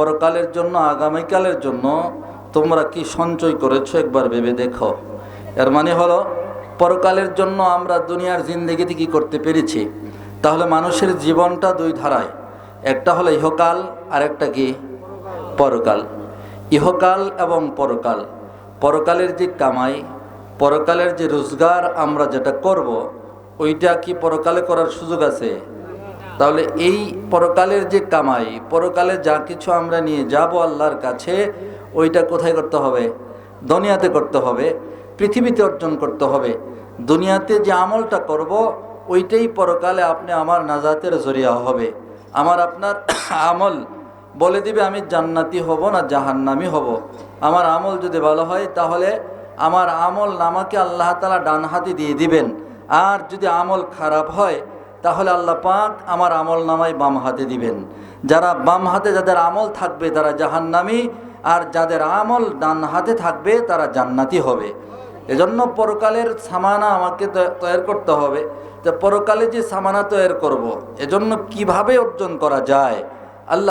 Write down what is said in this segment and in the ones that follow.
পরকালের জন্য, আগামীকালের জন্য তোমরা কি সঞ্চয় করেছ একবার ভেবে দেখো। এর মানে হলো, পরকালের জন্য আমরা দুনিয়ার জিন্দগিতে কি করতে পেরেছি? তাহলে মানুষের জীবনটা দুই ধারায়। একটা হলো ইহকাল আর একটা কি? পরকাল। ইহকাল এবং পরকাল। পরকালের যে কামাই, পরকালের যে রোজগার আমরা যেটা করব, ওইটা কি পরকালে করার সুযোগ আছে? তাহলে এই পরকালের যে কামাই, পরকালে যা কিছু আমরা নিয়ে যাব আল্লাহর কাছে, ওইটা কোথায় করতে হবে? দুনিয়াতে করতে হবে, পৃথিবীতে অর্জন করতে হবে। দুনিয়াতে যে আমলটা করব, ওইটাই পরকালে আপনি আমার নাজাতের জরিয়া হবে। আমার আপনার আমল বলে দিবে, আমি জান্নাতি হব না জাহান্নামি হব। আমার আমল যদি ভালো হয়, তাহলে আমার আমল নামাকে আল্লাহ তালা ডান হাতে দিয়ে দিবেন। আর যদি আমল খারাপ হয় তাহলে আল্লাহ পাক আমার আমল নামায় বাম হাতে দিবেন। যারা বাম হাতে যাদের আমল থাকবে তারা জাহান্নামি, আর যাদের আমল ডান হাতে থাকবে তারা জান্নাতি হবে। এজন্য পরকালের সামানা আমাকে তৈরি করতে হবে। তো পরকালে যে সামানা তৈরি করব। এজন্য কীভাবে অর্জন করা যায়? আল্লাহ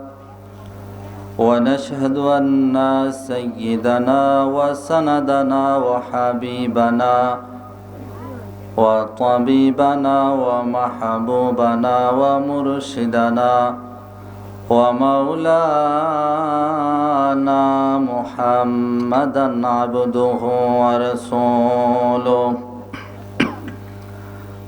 ونشهد أن سيدنا وسندنا وحبيبنا وطبيبنا ومحبوبنا ومرشدنا ومولانا محمدا عبده ورسوله.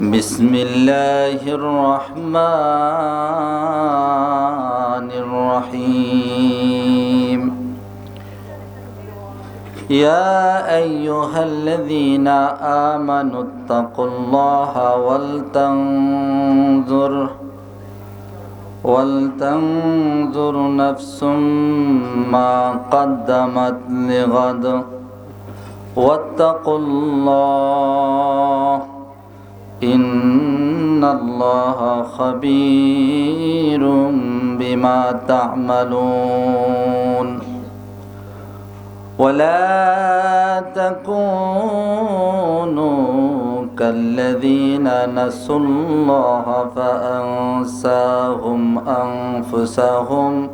بسم الله الرحمن الرحيم. يا أيها الذين آمنوا اتقوا الله ولتنظر ولتنظر نفس ما قدمت لغد واتقوا الله إن الله خبير بما تعملون ولا تكونوا كالذين نسوا الله فأنساهم أنفسهم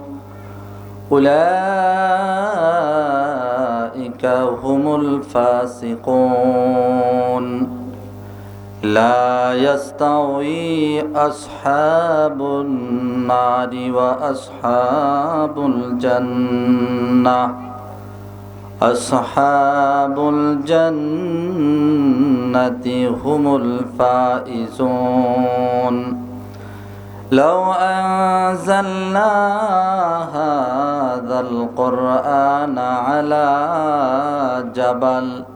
أولئك هم الفاسقون لا يستوي أصحاب النار وأصحاب الجنة. أصحاب الجنة هم الفائزون. لو أنزلنا هذا القرآن على جبل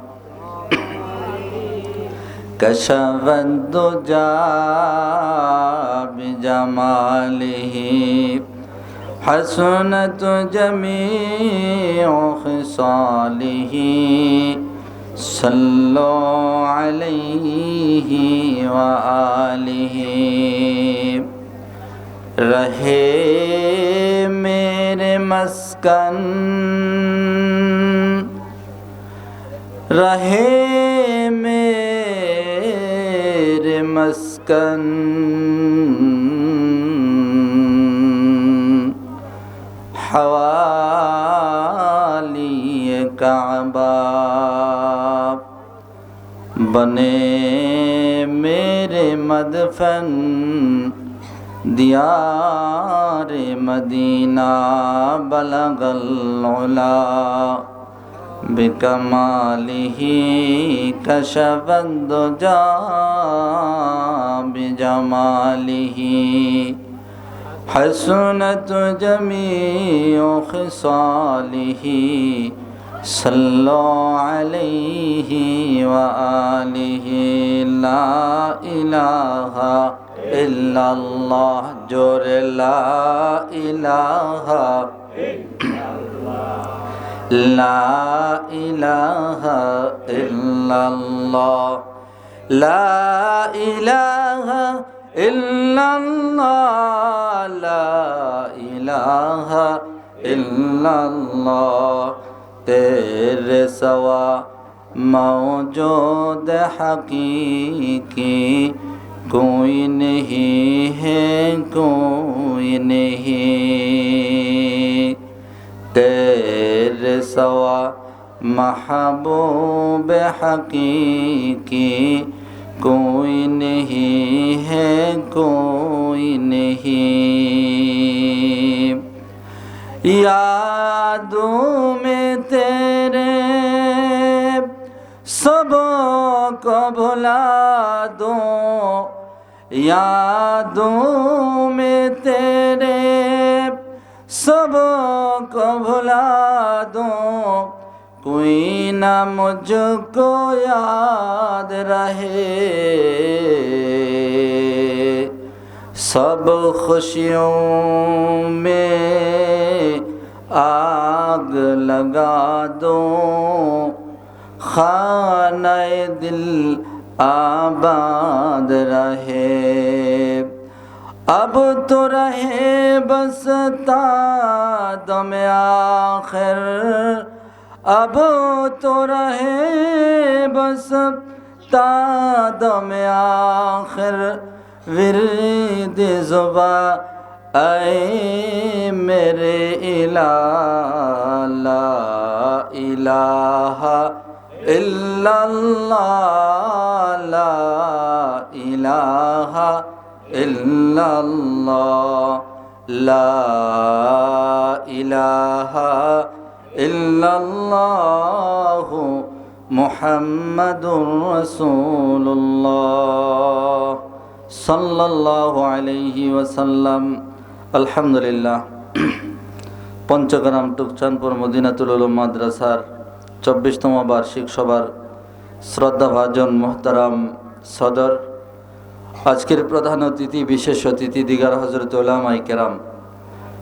كشف الدجى بجماله حسنت جميع خصاله صلوا عليه وآله رہے میرے مسکن رہے میرے المسکن حوالی کعبہ بنے میرے مدفن دیار مدینہ بلغ العلا بكماله كشف الدجى بجماله حسنت جميع خصاله. صلوا عليه وآله. لا إله إلا الله. جر لا إله লা ইলাহা ইল্লাল্লাহ। লা ইলাহা ইল্লাল্লাহ। লা ইলাহা ইল্লাল্লাহ। তেরে সওয়া موجود حقیقی তেরে সওয়া محبوب حقیقی کوئی نہیں ہے کوئی نہیں یادوں میں تیرے سب کو بھلا دو یادوں میں تیرے सब को भुला दो कोई ना मुझको याद रहे सब खुशियों में आग लगा दो खाना दिल आबाद रहे اب تو رہے بس تا دم آخر۔ اب تو رہے بس تا دم آخر۔ ورد زبا، اے میرے الہ، لا الہ الا اللہ، لا الہ۔ ইল্লাল্লাহ ইলাহা আলহামদুলিল্লাহ। পঞ্চগ্রাম টুকচানপুর মদিনাতুল মাদ্রাসার চব্বিশতম বার্ষিক সভার শ্রদ্ধাভাজন মোহতারাম সদর আজকের প্রধান অতিথি, বিশেষ অতিথি, দিগার হজরত ওলামাই কেরাম।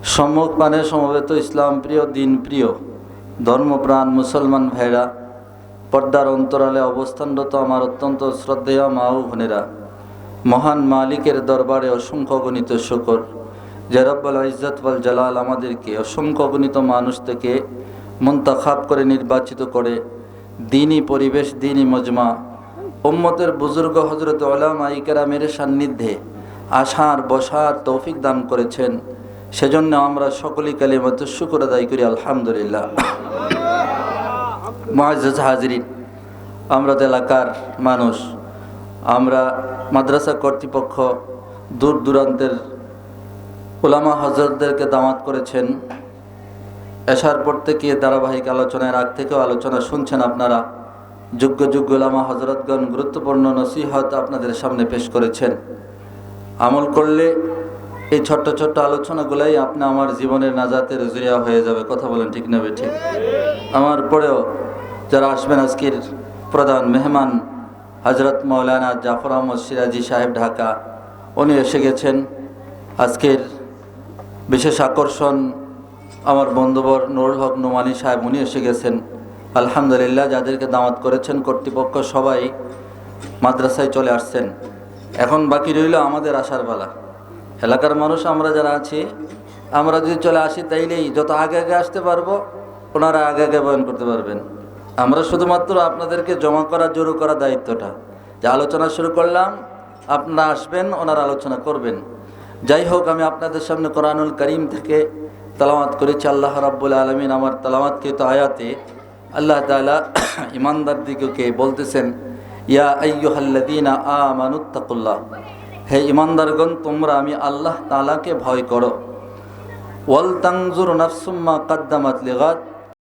সম্মুখ পানে সমবেত ইসলাম প্রিয়, দিন প্রিয়, ধর্মপ্রাণ মুসলমান ভাইরা, পর্দার অন্তরালে অবস্থানরত আমার অত্যন্ত শ্রদ্ধেয় মা ও বোনেরা, মহান মালিকের দরবারে অসংখ্য গণিত শুকর, যে রব্বাল ইজ্জতওয়াল জালাল আমাদেরকে অসংখ্য গণিত মানুষ থেকে মন্তখাব করে নির্বাচিত করে, দিনই পরিবেশ, দিনই মজমা উম্মতের বুজুর্গ হজরত ওলামা ইকেরামের সান্নিধ্যে আসার, বসার তৌফিক দান করেছেন। সেজন্য আমরা সকলেই কালিমাত শুকুর আদায় করি, আলহামদুলিল্লাহ। হাজরিন, আমরা এলাকার মানুষ, আমরা মাদ্রাসা কর্তৃপক্ষ দূর দূরান্তের ওলামা হজরতদেরকে দামাত করেছেন। এশার পর থেকে ধারাবাহিক আলোচনায় আগ থেকেও আলোচনা শুনছেন আপনারা। যোগ্য যোগ্য ওলামা হজরতগণ গুরুত্বপূর্ণ নসিহত আপনাদের সামনে পেশ করেছেন। আমল করলে এই ছোট্ট ছোট্ট আলোচনাগুলাই আপনি আমার জীবনের নাজাতের জুরিয়া হয়ে যাবে। কথা বলেন ঠিক নেবে ঠিক আমার পরেও যারা আসবেন আজকের প্রধান মেহমান, হজরত মৌলানা জাফর আহমদ সিরাজি সাহেব ঢাকা, উনি এসে গেছেন। আজকের বিশেষ আকর্ষণ আমার বন্ধুবর নুরুল হক নোমানি সাহেব, উনি এসে গেছেন। আলহামদুলিল্লাহ, যাদেরকে দাওয়াত করেছেন কর্তৃপক্ষ সবাই মাদ্রাসায় চলে আসছেন। এখন বাকি রইল আমাদের আসার পালা। এলাকার মানুষ, আমরা যারা আছি, আমরা যদি চলে আসি তাইলেই যত আগে আগে আসতে পারব, ওনারা আগে আগে বয়ন করতে পারবেন। আমরা শুধুমাত্র আপনাদেরকে জমা করা, জোরো করা দায়িত্বটা। যে আলোচনা শুরু করলাম, আপনারা আসবেন, ওনারা আলোচনা করবেন। যাই হোক, আমি আপনাদের সামনে কোরআনুল করিম থেকে তালামাত করেছি। আল্লাহ রাব্বুল আলমিন আমার তালামাতকে তো আয়াতে আল্লাহ তালা ইমানদার দিগকে বলতেছেন, ইয়া আইয়ুহাল্লাদিনা আমানুত্তাকুল্লাহ হে ইমানদারগণ তোমরা আমি আল্লাহ তালাকে ভয় করো। ওয়াল তাংজুর নাফসুম্মা কাদ্দামাত লিগাত